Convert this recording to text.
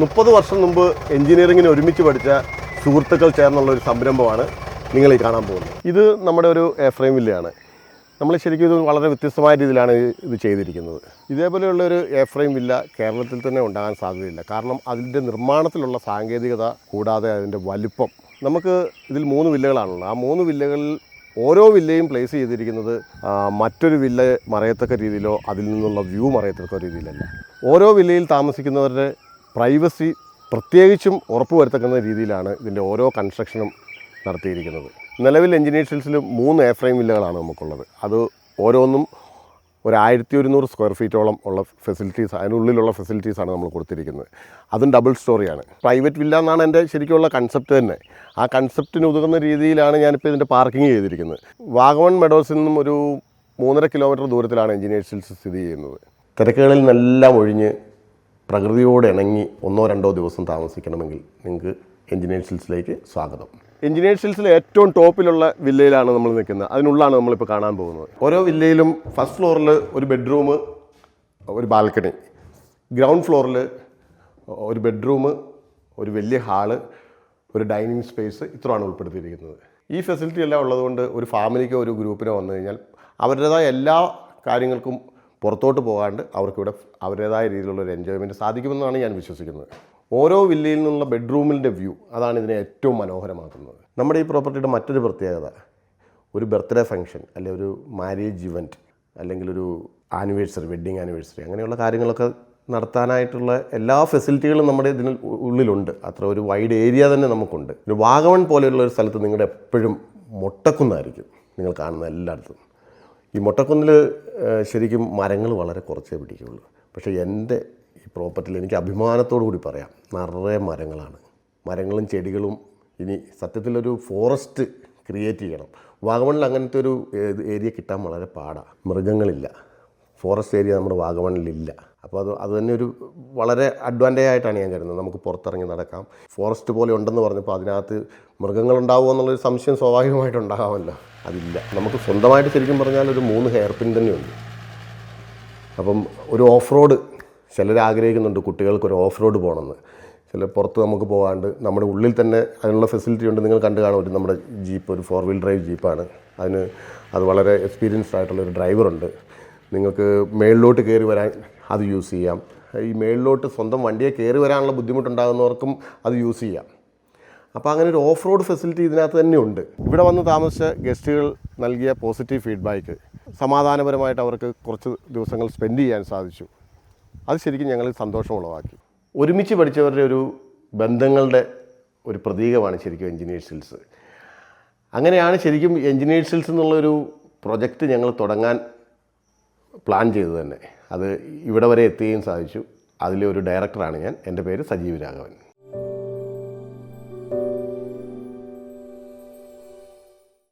മുപ്പത് വർഷം മുമ്പ് എഞ്ചിനീയറിങ്ങിന് ഒരുമിച്ച് പഠിച്ച സുഹൃത്തുക്കൾ ചേർന്നുള്ള ഒരു സംരംഭമാണ് നിങ്ങൾ ഈ കാണാൻ പോകുന്നത്. ഇത് നമ്മുടെ ഒരു ഫ്രെയിം വില്ലയാണ്. നമ്മൾ ശരിക്കും ഇത് വളരെ വ്യത്യസ്തമായ രീതിയിലാണ് ഇത് ചെയ്തിരിക്കുന്നത്. ഇതേപോലെയുള്ള ഒരു എ ഫ്രെയിം വില്ല കേരളത്തിൽ തന്നെ ഉണ്ടാകാൻ സാധ്യതയില്ല. കാരണം അതിന്റെ നിർമ്മാണത്തിലുള്ള സാങ്കേതികത കൂടാതെ അതിന്റെ വലിപ്പം. നമുക്ക് ഇതിൽ മൂന്ന് വില്ലകളാണുള്ളത്. ആ മൂന്ന് വില്ലകളിൽ ഓരോ വില്ലയും പ്ലേസ് ചെയ്തിരിക്കുന്നത് മറ്റൊരു വില്ല മറയത്തക്ക രീതിയിലോ അതിൽ നിന്നുള്ള വ്യൂ മറയത്തക്ക രീതിയിലല്ല. ഓരോ വില്ലയിൽ താമസിക്കുന്നവരുടെ പ്രൈവസി പ്രത്യേകിച്ചും ഉറപ്പുവരുത്തക്കുന്ന രീതിയിലാണ് ഇതിന്റെ ഓരോ കൺസ്ട്രക്ഷനും നടത്തിയിരിക്കുന്നത്. നിലവിൽ എഞ്ചിനീയർ ഹിൽസിൽ മൂന്ന് എ ഫ്രെയിം വില്ലകളാണ് നമുക്കുള്ളത്. അത് ഓരോന്നും ഒരു ആയിരത്തി ഒരുന്നൂറ് സ്ക്വയർ ഫീറ്റോളം ഉള്ള ഫെസിലിറ്റീസ് അതിനുള്ളിലുള്ള ഫെസിലിറ്റീസാണ് നമ്മൾ കൊടുത്തിരിക്കുന്നത്. അതും ഡബിൾ സ്റ്റോറിയാണ്. പ്രൈവറ്റ് വില്ല എന്നാണ് എന്റെ ശരിക്കുള്ള കൺസെപ്റ്റ് തന്നെ. ആ കൺസെപ്റ്റിന് ഉതകുന്ന രീതിയിലാണ് ഞാനിപ്പോൾ ഇതിന്റെ പാർക്കിംഗ് ചെയ്തിരിക്കുന്നത്. വാഗവൺ മെഡോസിൽ നിന്നും ഒരു മൂന്നര കിലോമീറ്റർ ദൂരത്തിലാണ് എഞ്ചിനീയർ ഹിൽസ് സ്ഥിതി ചെയ്യുന്നത്. തിരക്കുകളിൽ നിന്നെല്ലാം ഒഴിഞ്ഞ് പ്രകൃതിയോട് ഇണങ്ങി ഒന്നോ രണ്ടോ ദിവസം താമസിക്കണമെങ്കിൽ നിങ്ങൾക്ക് എഞ്ചിനീയർ ഹിൽസിലേക്ക് സ്വാഗതം. എഞ്ചിനീയർ ഹിൽസിലെ ഏറ്റവും ടോപ്പിലുള്ള വില്ലയിലാണ് നമ്മൾ നിൽക്കുന്നത്. അതിനുള്ളാണ് നമ്മളിപ്പോൾ കാണാൻ പോകുന്നത്. ഓരോ വില്ലയിലും ഫസ്റ്റ് ഫ്ലോറിൽ ഒരു ബെഡ്റൂം ഒരു ബാൽക്കണി. ഗ്രൗണ്ട് ഫ്ലോറിൽ ഒരു ബെഡ്റൂം ഒരു വലിയ ഹാൾ ഒരു ഡൈനിങ് സ്പേസ് ഇത്രയാണ് ഉൾപ്പെടുത്തിയിരിക്കുന്നത്. ഈ ഫെസിലിറ്റി എല്ലാം ഉള്ളതുകൊണ്ട് ഒരു ഫാമിലിക്കോ ഒരു ഗ്രൂപ്പിനോ വന്നു കഴിഞ്ഞാൽ അവരുടേതായ എല്ലാ കാര്യങ്ങൾക്കും പുറത്തോട്ട് പോകാണ്ട് അവർക്കിവിടെ അവരുടേതായ രീതിയിലുള്ള ഒരു എൻജോയ്മെന്റ് സാധിക്കുമെന്നാണ് ഞാൻ വിശ്വസിക്കുന്നത്. ഓരോ വില്ലയിൽ നിന്നുള്ള ബെഡ്റൂമിന്റെ വ്യൂ അതാണ് ഇതിനെ ഏറ്റവും മനോഹരമാക്കുന്നത്. നമ്മുടെ ഈ പ്രോപ്പർട്ടിയുടെ മറ്റൊരു പ്രത്യേകത ഒരു ബർത്ത്ഡേ ഫംഗ്ഷൻ അല്ലെങ്കിൽ ഒരു മാരേജ് ഇവന്റ് അല്ലെങ്കിൽ ഒരു ആനിവേഴ്സറി വെഡ്ഡിങ് ആനിവേഴ്സറി അങ്ങനെയുള്ള കാര്യങ്ങളൊക്കെ നടത്താനായിട്ടുള്ള എല്ലാ ഫെസിലിറ്റികളും നമ്മുടെ ഇതിന് ഉള്ളിലുണ്ട്. അത്ര ഒരു വൈഡ് ഏരിയ തന്നെ നമുക്കുണ്ട്. ഒരു വാഗമൺ പോലെയുള്ള ഒരു സ്ഥലത്ത് നിങ്ങളുടെ എപ്പോഴും മൊട്ടക്കുന്നായിരിക്കും നിങ്ങൾ കാണുന്ന എല്ലായിടത്തും. ഈ മൊട്ടക്കുന്നിൽ ശരിക്കും മരങ്ങൾ വളരെ കുറച്ചേ പിടിക്കുകയുള്ളൂ പക്ഷേ എന്റെ ഈ പ്രോപ്പർട്ടിയിൽ എനിക്ക് അഭിമാനത്തോടു കൂടി പറയാം നിറയെ മരങ്ങളാണ്. മരങ്ങളും ചെടികളും ഇനി സത്യത്തിലൊരു ഫോറസ്റ്റ് ക്രിയേറ്റ് ചെയ്യണം. വാഗമണിൽ അങ്ങനത്തെ ഒരു ഏരിയ കിട്ടാൻ വളരെ പാടാണ് മൃഗങ്ങളില്ല. ഫോറസ്റ്റ് ഏരിയ നമ്മുടെ വാഗമണിലില്ല അപ്പോൾ അത് അത് തന്നെ ഒരു വളരെ അഡ്വാന്റേജ് ആയിട്ടാണ് ഞാൻ കരുതുന്നത്. നമുക്ക് പുറത്തിറങ്ങി നടക്കാം. ഫോറസ്റ്റ് പോലെ ഉണ്ടെന്ന് പറഞ്ഞപ്പോൾ അതിനകത്ത് മൃഗങ്ങളുണ്ടാവുമോ എന്നുള്ളൊരു സംശയം സ്വാഭാവികമായിട്ട് ഉണ്ടാകാമല്ലോ അതില്ല. നമുക്ക് സ്വന്തമായിട്ട് ശരിക്കും പറഞ്ഞാൽ ഒരു മൂന്ന് ഹെയർ പിൻ തന്നെയുണ്ട്. അപ്പം ഒരു ഓഫ് റോഡ് ചിലർ ആഗ്രഹിക്കുന്നുണ്ട് കുട്ടികൾക്ക് ഒരു ഓഫ് റോഡ് പോകണമെന്ന്. ചില പുറത്ത് നമുക്ക് പോകാണ്ട് നമ്മുടെ ഉള്ളിൽ തന്നെ അതിനുള്ള ഫെസിലിറ്റി ഉണ്ട്. നിങ്ങൾ കണ്ടു കാണും ഒരു നമ്മുടെ ജീപ്പ് ഒരു ഫോർ വീൽ ഡ്രൈവ് ജീപ്പാണ് അതിന് അത് വളരെ എക്സ്പീരിയൻസ്ഡ് ആയിട്ടുള്ള ഒരു ഡ്രൈവറുണ്ട് നിങ്ങൾക്ക് മേളിലോട്ട് കയറി വരാൻ അത് യൂസ് ചെയ്യാം. ഈ മേളിലോട്ട് സ്വന്തം വണ്ടിയെ കയറി വരാനുള്ള ബുദ്ധിമുട്ടുണ്ടാകുന്നവർക്കും അത് യൂസ് ചെയ്യാം. അപ്പോൾ അങ്ങനെ ഒരു ഓഫ് റോഡ് ഫെസിലിറ്റി ഇതിനകത്ത് തന്നെ ഉണ്ട് ഇവിടെ വന്ന് താമസിച്ച ഗസ്റ്റുകൾ നൽകിയ പോസിറ്റീവ് ഫീഡ്ബാക്ക് സമാധാനപരമായിട്ട് അവർക്ക് കുറച്ച് ദിവസങ്ങൾ സ്പെൻഡ് ചെയ്യാൻ സാധിച്ചു. അത് ശരിക്കും ഞങ്ങൾ സന്തോഷം ഉളവാക്കി ഒരുമിച്ച് പഠിച്ചവരുടെ ഒരു ബന്ധങ്ങളുടെ ഒരു പ്രതീകമാണ് ശരിക്കും എൻജിനീയേഴ്സ് ഹിൽസ് അങ്ങനെയാണ് ശരിക്കും എൻജിനീയേഴ്സ് ഹിൽസ് എന്നുള്ളൊരു പ്രൊജക്റ്റ് ഞങ്ങൾ തുടങ്ങാൻ പ്ലാൻ ചെയ്തു തന്നെ. അത് ഇവിടെ വരെ എത്തുകയും സാധിച്ചു. അതിലെ ഒരു ഡയറക്ടറാണ് ഞാൻ. എന്റെ പേര് സജീവ് രാഘവൻ.